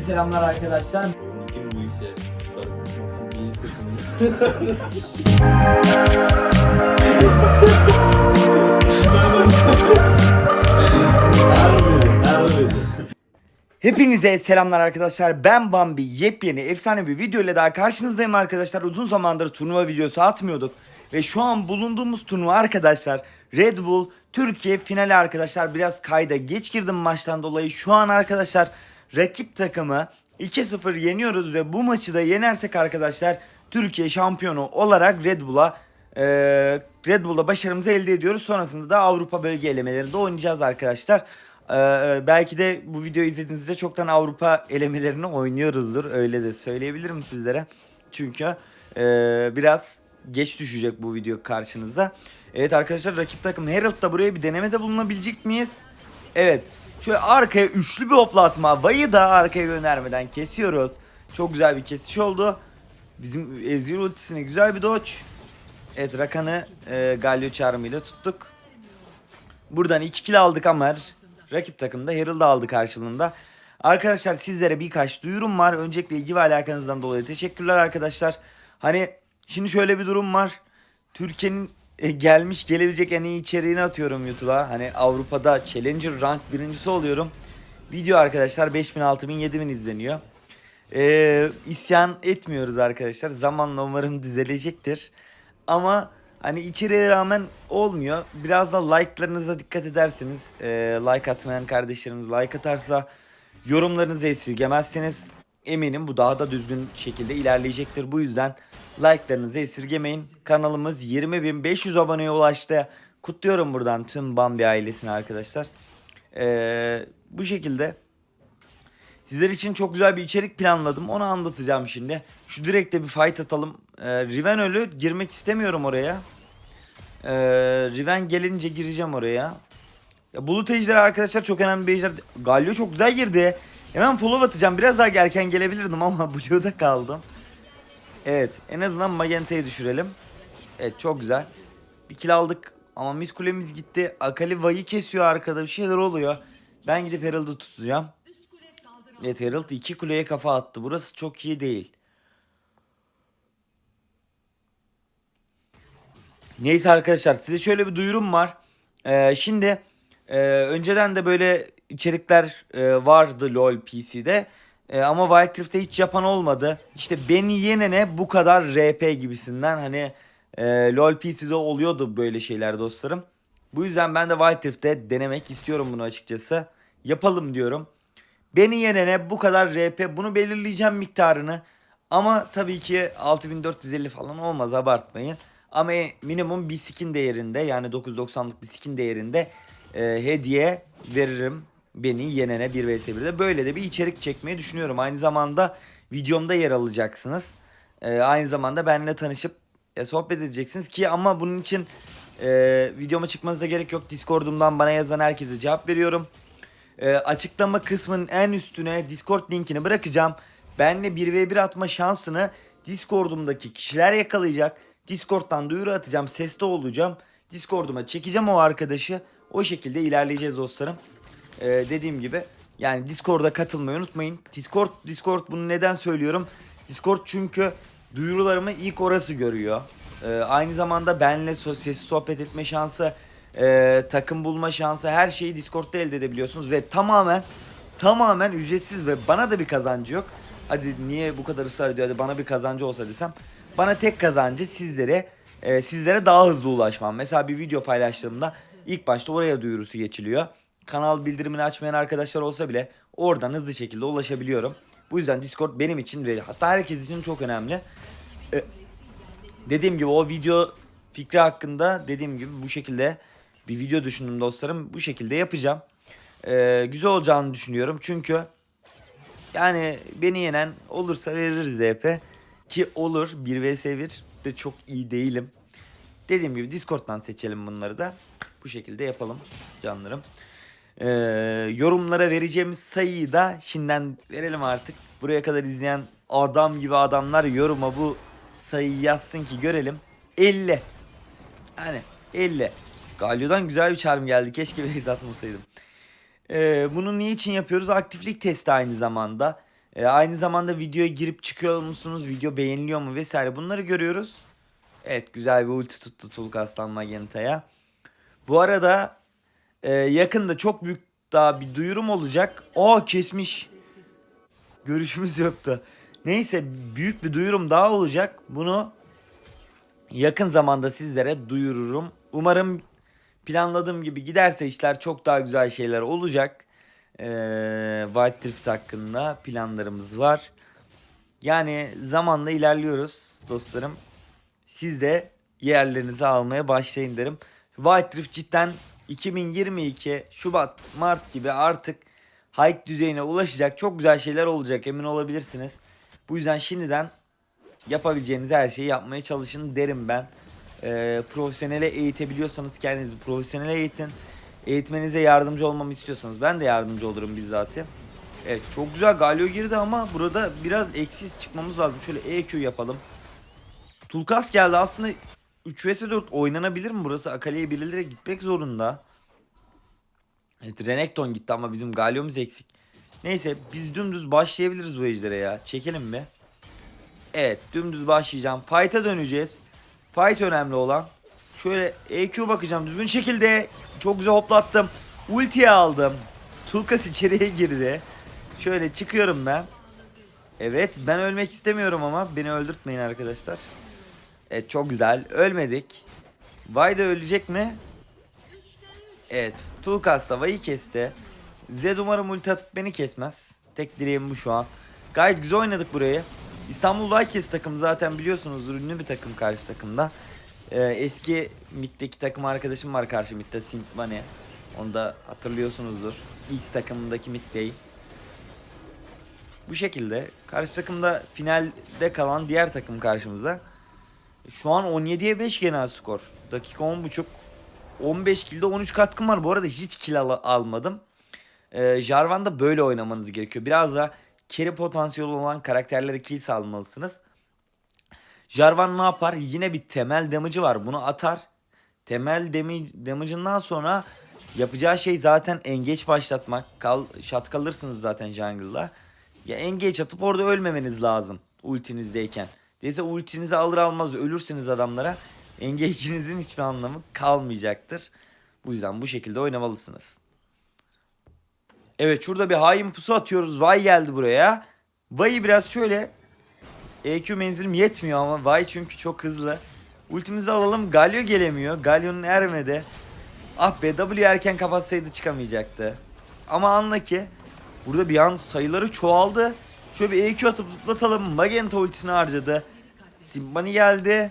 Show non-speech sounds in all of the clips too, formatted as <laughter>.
Hepinize selamlar arkadaşlar. Oyunun kim bu ise nasıl bir ise Hepinize selamlar arkadaşlar. Ben Bambi. Yepyeni efsane bir video ile daha karşınızdayım arkadaşlar. Uzun zamandır turnuva videosu atmıyorduk. Ve şu an bulunduğumuz turnuva arkadaşlar Red Bull Türkiye finali arkadaşlar. Biraz kayda geç girdim maçtan dolayı. Şu an arkadaşlar rakip takımı 2-0 yeniyoruz ve bu maçı da yenersek arkadaşlar Türkiye şampiyonu olarak Red Bull'a e, Red Bull'da başarımızı elde ediyoruz. Sonrasında da Avrupa bölge elemelerinde oynayacağız arkadaşlar. Ee, belki de bu videoyu izlediğinizde çoktan Avrupa elemelerini oynuyoruzdur. Öyle de söyleyebilirim sizlere. Çünkü e, biraz geç düşecek bu video karşınıza. Evet arkadaşlar rakip takım Herald da buraya bir denemede bulunabilecek miyiz? Evet. Şöyle arkaya üçlü bir hoplatma. Vay'ı da arkaya göndermeden kesiyoruz. Çok güzel bir kesiş oldu. Bizim Ezreal ultisine güzel bir dodge. Evet Rakan'ı e, Galio çağrımıyla tuttuk. Buradan 2 kill aldık ama rakip takımda Herald'ı aldı karşılığında. Arkadaşlar sizlere birkaç duyurum var. Öncelikle ilgi ve alakanızdan dolayı teşekkürler arkadaşlar. Hani şimdi şöyle bir durum var. Türkiye'nin e, gelmiş gelebilecek en iyi içeriğini atıyorum YouTube'a. Hani Avrupa'da Challenger rank birincisi oluyorum. Video arkadaşlar 5000, 6000, 7000 izleniyor. Ee, isyan etmiyoruz arkadaşlar. Zamanla umarım düzelecektir. Ama hani içeriğe rağmen olmuyor. Biraz da like'larınıza dikkat ederseniz, e, like atmayan kardeşlerimiz like atarsa, yorumlarınızı esirgemezseniz eminim bu daha da düzgün şekilde ilerleyecektir. Bu yüzden like'larınızı esirgemeyin. Kanalımız 20.500 aboneye ulaştı. Kutluyorum buradan tüm Bambi ailesini arkadaşlar. Ee, bu şekilde Sizler için çok güzel bir içerik planladım. Onu anlatacağım şimdi. Şu direkte bir fight atalım. Ee, Riven ölü. Girmek istemiyorum oraya. Ee, Riven gelince gireceğim oraya. Ya Bulut Ejderi arkadaşlar çok önemli bir ejder. Galio çok güzel girdi. Hemen follow atacağım. Biraz daha erken gelebilirdim ama <laughs> Blue'da kaldım. Evet en azından Magenta'yı düşürelim. Evet çok güzel. Bir kill aldık ama mis kulemiz gitti. Akali Vay'ı kesiyor arkada bir şeyler oluyor. Ben gidip Herald'ı tutacağım. Evet Herald iki kuleye kafa attı. Burası çok iyi değil. Neyse arkadaşlar size şöyle bir duyurum var. Ee, şimdi e, önceden de böyle içerikler e, vardı LoL PC'de. E, ama Wild Rift'te hiç yapan olmadı. İşte beni yenene bu kadar RP gibisinden hani e, LoL PC'de oluyordu böyle şeyler dostlarım. Bu yüzden ben de Wild Rift'te denemek istiyorum bunu açıkçası. Yapalım diyorum. Beni yenene bu kadar RP bunu belirleyeceğim miktarını. Ama tabii ki 6450 falan olmaz abartmayın. Ama minimum bir skin değerinde yani 990'lık bir skin değerinde e, hediye veririm beni yenene 1 vs 1'de. Böyle de bir içerik çekmeyi düşünüyorum. Aynı zamanda videomda yer alacaksınız. E, aynı zamanda benimle tanışıp e, sohbet edeceksiniz ki ama bunun için e, videoma çıkmanıza gerek yok. Discord'umdan bana yazan herkese cevap veriyorum. E, açıklama kısmının en üstüne Discord linkini bırakacağım. Benle 1v1 atma şansını Discord'umdaki kişiler yakalayacak. Discord'dan duyuru atacağım. Seste olacağım. Discord'uma çekeceğim o arkadaşı. O şekilde ilerleyeceğiz dostlarım. Ee, dediğim gibi yani Discord'a katılmayı unutmayın. Discord Discord bunu neden söylüyorum? Discord çünkü duyurularımı ilk orası görüyor. Ee, aynı zamanda benle so sesli sohbet etme şansı, e, takım bulma şansı her şeyi Discord'da elde edebiliyorsunuz ve tamamen tamamen ücretsiz ve bana da bir kazancı yok. Hadi niye bu kadar ısrar ediyor? Hadi bana bir kazancı olsa desem. Bana tek kazancı sizlere e, sizlere daha hızlı ulaşmam. Mesela bir video paylaştığımda ilk başta oraya duyurusu geçiliyor. Kanal bildirimini açmayan arkadaşlar olsa bile oradan hızlı şekilde ulaşabiliyorum. Bu yüzden Discord benim için ve hatta herkes için çok önemli. E, dediğim gibi o video fikri hakkında dediğim gibi bu şekilde bir video düşündüm dostlarım. Bu şekilde yapacağım. E, güzel olacağını düşünüyorum. Çünkü yani beni yenen olursa veririz EP. Ki olur 1 vs 1 de çok iyi değilim. Dediğim gibi Discord'dan seçelim bunları da. Bu şekilde yapalım canlarım. Ee, yorumlara vereceğimiz sayıyı da şimdiden verelim artık. Buraya kadar izleyen adam gibi adamlar yoruma bu sayıyı yazsın ki görelim. 50. Yani 50. Galio'dan güzel bir çarm geldi. Keşke base atmasaydım. Ee, bunu niçin yapıyoruz? Aktiflik testi aynı zamanda. E, aynı zamanda videoya girip çıkıyor musunuz? Video beğeniliyor mu vesaire bunları görüyoruz. Evet güzel bir ulti tuttu Tulkaslan Magenta'ya. Bu arada e, yakında çok büyük daha bir duyurum olacak. O kesmiş. Görüşümüz yoktu. Neyse büyük bir duyurum daha olacak. Bunu yakın zamanda sizlere duyururum. Umarım planladığım gibi giderse işler çok daha güzel şeyler olacak. Ee, White Drift hakkında planlarımız var. Yani zamanla ilerliyoruz dostlarım. Siz de yerlerinizi almaya başlayın derim. White Drift cidden 2022 Şubat Mart gibi artık hike düzeyine ulaşacak çok güzel şeyler olacak emin olabilirsiniz. Bu yüzden şimdiden yapabileceğiniz her şeyi yapmaya çalışın derim ben. Ee, profesyonele eğitebiliyorsanız kendinizi profesyonele eğitin. Eğitmenize yardımcı olmamı istiyorsanız ben de yardımcı olurum bizzat. Evet çok güzel Galio girdi ama burada biraz eksiz çıkmamız lazım. Şöyle EQ yapalım. Tulkas geldi aslında 3 vs 4 oynanabilir mi burası? Akale'ye birileri gitmek zorunda. Evet Renekton gitti ama bizim Galio'muz eksik. Neyse biz dümdüz başlayabiliriz bu ejdere ya. Çekelim mi? Evet dümdüz başlayacağım. Fight'a döneceğiz. Fight önemli olan. Şöyle EQ bakacağım düzgün şekilde. Çok güzel hoplattım. Ultiye aldım. Tulkas içeriye girdi. Şöyle çıkıyorum ben. Evet ben ölmek istemiyorum ama beni öldürtmeyin arkadaşlar. Evet çok güzel. Ölmedik. Vay da ölecek mi? Evet. Tulkas da Vay'ı kesti. Zed umarım ulti atıp beni kesmez. Tek dileğim bu şu an. Gayet güzel oynadık burayı. İstanbul Vikings takım zaten biliyorsunuzdur ünlü bir takım karşı takımda. Ee, eski Mid'deki takım arkadaşım var karşı Mid'de Simpani. Onu da hatırlıyorsunuzdur. İlk takımındaki Mid değil. Bu şekilde karşı takımda finalde kalan diğer takım karşımıza. Şu an 17'ye 5 genel skor. Dakika 10.5. 15 kilde 13 katkım var. Bu arada hiç kill al- almadım. Ee, Jarvan'da böyle oynamanız gerekiyor. Biraz da carry potansiyeli olan karakterlere kill salmalısınız. Jarvan ne yapar? Yine bir temel damage'ı var. Bunu atar. Temel damage'ından sonra yapacağı şey zaten engage başlatmak. Kal, shot kalırsınız zaten jungle'da. Ya engage atıp orada ölmemeniz lazım ultinizdeyken. Değilse ultinizi alır almaz ölürsünüz adamlara. Engage'inizin hiçbir anlamı kalmayacaktır. Bu yüzden bu şekilde oynamalısınız. Evet şurada bir hain pusu atıyoruz. Vay geldi buraya. Vay'ı biraz şöyle EQ menzilim yetmiyor ama Vay çünkü çok hızlı. Ultimizi alalım. Galio gelemiyor. Galio'nun ermedi. Ah be W erken kapatsaydı çıkamayacaktı. Ama anla ki burada bir an sayıları çoğaldı. Şöyle bir EQ atıp zıplatalım. Magenta ultisini harcadı. Simbani geldi.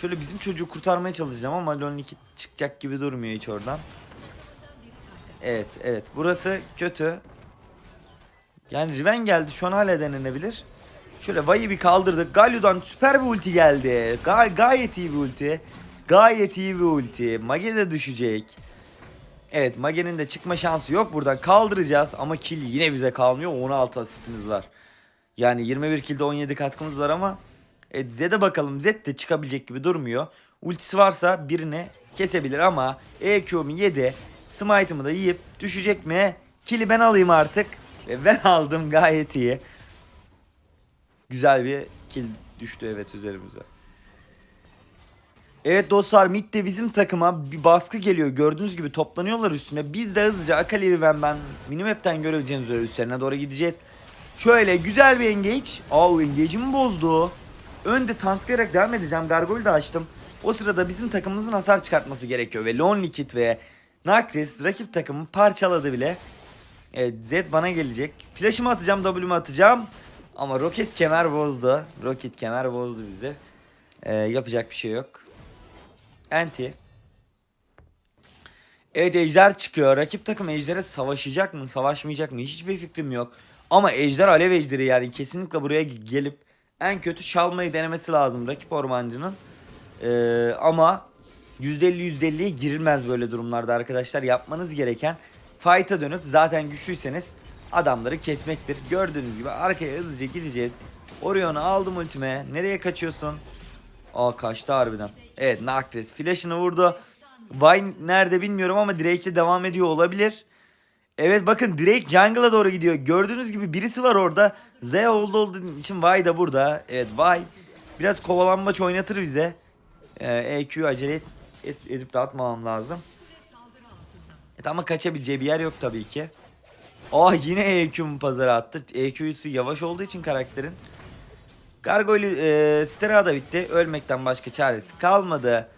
Şöyle bizim çocuğu kurtarmaya çalışacağım ama Lon 2 çıkacak gibi durmuyor hiç oradan. Evet evet burası kötü. Yani Riven geldi şu an hala denenebilir. Şöyle Vay'ı bir kaldırdık. Galio'dan süper bir ulti geldi. Ga- gayet iyi bir ulti. Gayet iyi bir ulti. Mage de düşecek. Evet Mage'nin de çıkma şansı yok buradan. Kaldıracağız ama kill yine bize kalmıyor. 16 asistimiz var. Yani 21 kill'de 17 katkımız var ama evet, Zed'e bakalım. Zed de çıkabilecek gibi durmuyor. Ultisi varsa birini kesebilir ama EQ'mu yedi. Smite'ımı da yiyip düşecek mi? Kill'i ben alayım artık. Ve ben <laughs> aldım gayet iyi. Güzel bir kill düştü evet üzerimize. Evet dostlar midde bizim takıma bir baskı geliyor. Gördüğünüz gibi toplanıyorlar üstüne. Biz de hızlıca Akali Riven ben minimap'ten görebileceğiniz üzere üstlerine doğru gideceğiz. Şöyle güzel bir engage. Aa engage'imi bozdu. Önde tanklayarak devam edeceğim. Gargoyle de açtım. O sırada bizim takımımızın hasar çıkartması gerekiyor. Ve Lonely Kid ve Nakris rakip takımı parçaladı bile. Evet Zed bana gelecek. Flash'ımı atacağım W'mu atacağım. Ama Rocket kemer bozdu. Rocket kemer bozdu bizi. Ee, yapacak bir şey yok. Anti. Evet Ejder çıkıyor. Rakip takım Ejder'e savaşacak mı savaşmayacak mı hiçbir fikrim yok. Ama Ejder Alev Ejderi yani kesinlikle buraya gelip en kötü çalmayı denemesi lazım rakip ormancının. Ee, ama %50 %50'ye girilmez böyle durumlarda arkadaşlar. Yapmanız gereken fight'a dönüp zaten güçlüyseniz adamları kesmektir. Gördüğünüz gibi arkaya hızlıca gideceğiz. Orion'u aldım ultime. Nereye kaçıyorsun? Aa kaçtı harbiden. Evet Nakres flash'ını vurdu. Vine nerede bilmiyorum ama Drake'le devam ediyor olabilir. Evet bakın direkt jungle'a doğru gidiyor. Gördüğünüz gibi birisi var orada. Z oldu olduğu için Vay da burada. Evet Vay. Biraz kovalanmaç oynatır bize. Ee, EQ acele et, et- edip dağıtmamam lazım. Evet ama kaçabileceği bir yer yok tabii ki. Ah yine EQ'mu pazara attı. EQ'su yavaş olduğu için karakterin. Gargoyle e, Stera da bitti. Ölmekten başka çaresi kalmadı.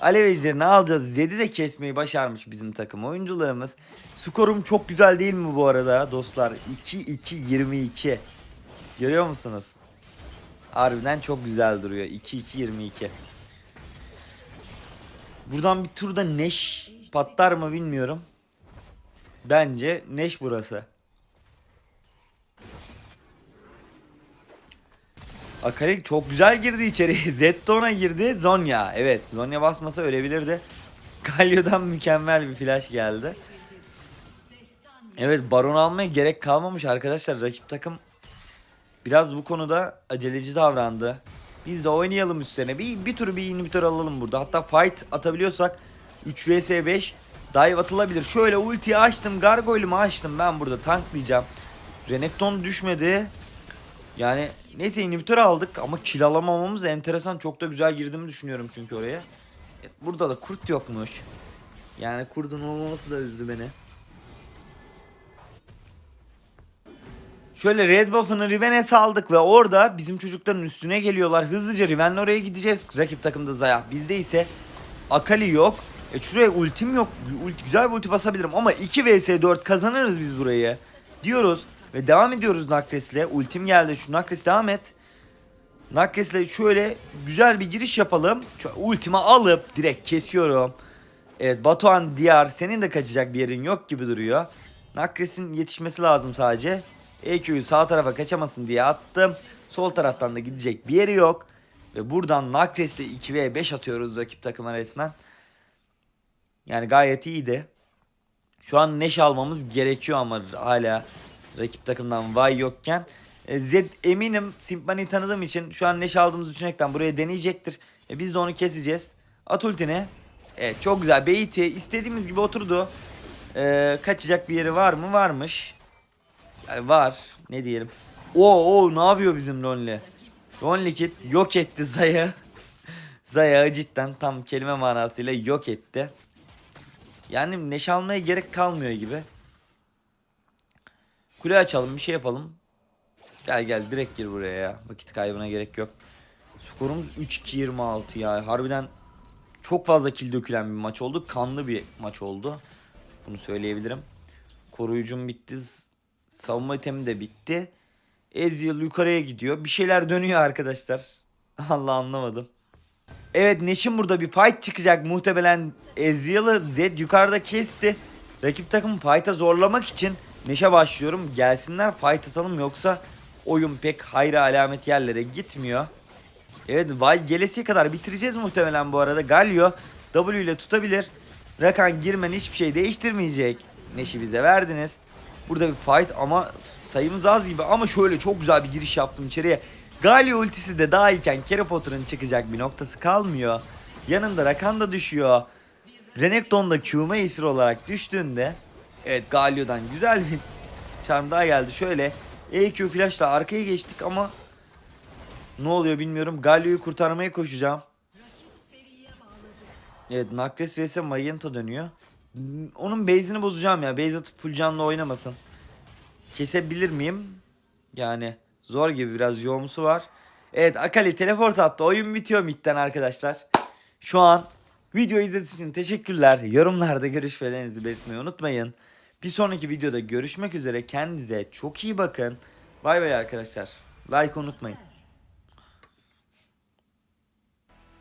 Alev ejderini alacağız. Zed'i de kesmeyi başarmış bizim takım oyuncularımız. Skorum çok güzel değil mi bu arada dostlar? 2-2-22. Görüyor musunuz? Harbiden çok güzel duruyor. 2-2-22. Buradan bir turda Neş patlar mı bilmiyorum. Bence Neş burası. Akali çok güzel girdi içeri. <laughs> Zetton'a girdi. Zonya. Evet. Zonya basmasa ölebilirdi. Galio'dan mükemmel bir flash geldi. Evet baron almaya gerek kalmamış arkadaşlar. Rakip takım biraz bu konuda aceleci davrandı. Biz de oynayalım üstlerine. Bir, bir tur bir inhibitor alalım burada. Hatta fight atabiliyorsak 3 vs 5 dive atılabilir. Şöyle ultiyi açtım. Gargoyle'ımı açtım. Ben burada tanklayacağım. Renekton düşmedi. Yani neyse inhibitor aldık ama kill alamamamız enteresan. Çok da güzel girdiğimi düşünüyorum çünkü oraya. Evet, burada da kurt yokmuş. Yani kurdun olmaması da üzdü beni. Şöyle red buff'ını Riven'e saldık ve orada bizim çocukların üstüne geliyorlar. Hızlıca Riven'le oraya gideceğiz. Rakip takımda Zaya. Bizde ise Akali yok. E şuraya ultim yok. Ulti, güzel bir ulti basabilirim ama 2 vs 4 kazanırız biz burayı. Diyoruz ve devam ediyoruz Nakres'le. Ultim geldi. Şu Nakres devam et. Nakres'le şöyle güzel bir giriş yapalım. Şu ultimi alıp direkt kesiyorum. Evet Batuhan Diyar senin de kaçacak bir yerin yok gibi duruyor. Nakres'in yetişmesi lazım sadece. EQ'yu sağ tarafa kaçamasın diye attım. Sol taraftan da gidecek bir yeri yok. Ve buradan Nakres'le 2v5 atıyoruz rakip takıma resmen. Yani gayet iyiydi. Şu an Neş almamız gerekiyor ama hala rakip takımdan Vay yokken. E, Zed eminim Simpani'yi tanıdığım için şu an Neş aldığımız üçünekten buraya deneyecektir. E, biz de onu keseceğiz. At ultini. Evet çok güzel. Beyti istediğimiz gibi oturdu. E, kaçacak bir yeri var mı? Varmış. Yani var. Ne diyelim. Oo, oo ne yapıyor bizim Lonely? Lonely Kid yok etti Zaya. <laughs> Zaya cidden tam kelime manasıyla yok etti. Yani neşe almaya gerek kalmıyor gibi. Kule açalım bir şey yapalım. Gel gel direkt gir buraya ya. Vakit kaybına gerek yok. Skorumuz 3-2-26 ya. Harbiden çok fazla kill dökülen bir maç oldu. Kanlı bir maç oldu. Bunu söyleyebilirim. Koruyucum bitti. Savunma itemi de bitti. Ezreal yukarıya gidiyor. Bir şeyler dönüyor arkadaşlar. <laughs> Allah anlamadım. Evet Neş'in burada bir fight çıkacak. Muhtemelen Ezreal'ı Zed yukarıda kesti. Rakip takım fight'a zorlamak için Neş'e başlıyorum. Gelsinler fight atalım yoksa oyun pek hayra alamet yerlere gitmiyor. Evet Vay gelesiye kadar bitireceğiz muhtemelen bu arada. Galio W ile tutabilir. Rakan girmen hiçbir şey değiştirmeyecek. Neş'i bize verdiniz. Burada bir fight ama sayımız az gibi ama şöyle çok güzel bir giriş yaptım içeriye. Galio ultisi de daha iken Harry Potter'ın çıkacak bir noktası kalmıyor. Yanında Rakan da düşüyor. Renekton da Q'ma esir olarak düştüğünde Evet Galio'dan güzel bir charm daha geldi. Şöyle EQ flashla arkaya geçtik ama ne oluyor bilmiyorum. Galio'yu kurtarmaya koşacağım. Evet Nakres vs Magenta dönüyor. Onun base'ini bozacağım ya. Base atıp full canlı oynamasın. Kesebilir miyim? Yani zor gibi biraz yoğumsu var. Evet Akali teleport attı. Oyun bitiyor midden arkadaşlar. Şu an video izlediğiniz için teşekkürler. Yorumlarda görüşmelerinizi belirtmeyi unutmayın. Bir sonraki videoda görüşmek üzere. Kendinize çok iyi bakın. Bay bay arkadaşlar. Like unutmayın.